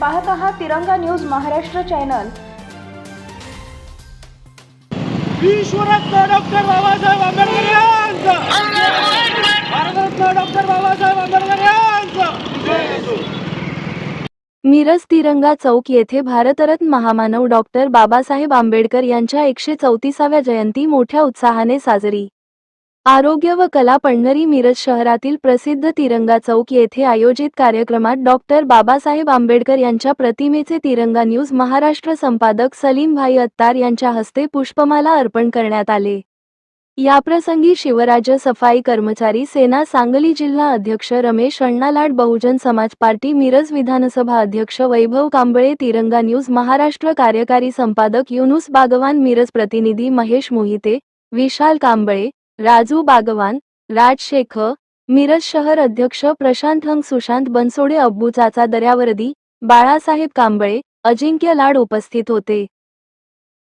पाहत आहात Tiranga news Maharashtra channel. विश्वरत्न डॉक्टर बाबासाहेब आंबेडकर यांचा. भारतरत्न डॉक्टर बाबासाहेब आंबेडकर यांचा. मिरज तिरंगा चौक येथे भारतरत्न महामानव डॉक्टर बाबासाहेब आंबेडकर यांच्या एकशे चौतीसाव्या जयंती मोठ्या उत्साहाने साजरी. आरोग्य व कला पंढरी मिरज शहरातील प्रसिद्ध तिरंगा चौक येथे आयोजित कार्यक्रमात डॉक्टर बाबासाहेब आंबेडकर यांच्या प्रतिमेचे तिरंगा न्यूज महाराष्ट्र संपादक सलीम भाई अत्तार यांच्या हस्ते पुष्पमाला अर्पण करण्यात आले. याप्रसंगी शिवराज्य सफाई कर्मचारी सेना सांगली जिल्हा अध्यक्ष रमेश अण्णालाड बहुजन समाज पार्टी मिरज विधानसभा अध्यक्ष वैभव कांबळे तिरंगा न्यूज महाराष्ट्र कार्यकारी संपादक युनुस बागवान मिरज प्रतिनिधी महेश मोहिते विशाल कांबळे राजू बागवान राज शेख मिरज शहर अध्यक्ष प्रशांत हंग सुशांत बनसोडे अब्बू चाचा दर्यावर्दी बाळासाहेब कांबळे अजिंक्य लाड उपस्थित होते.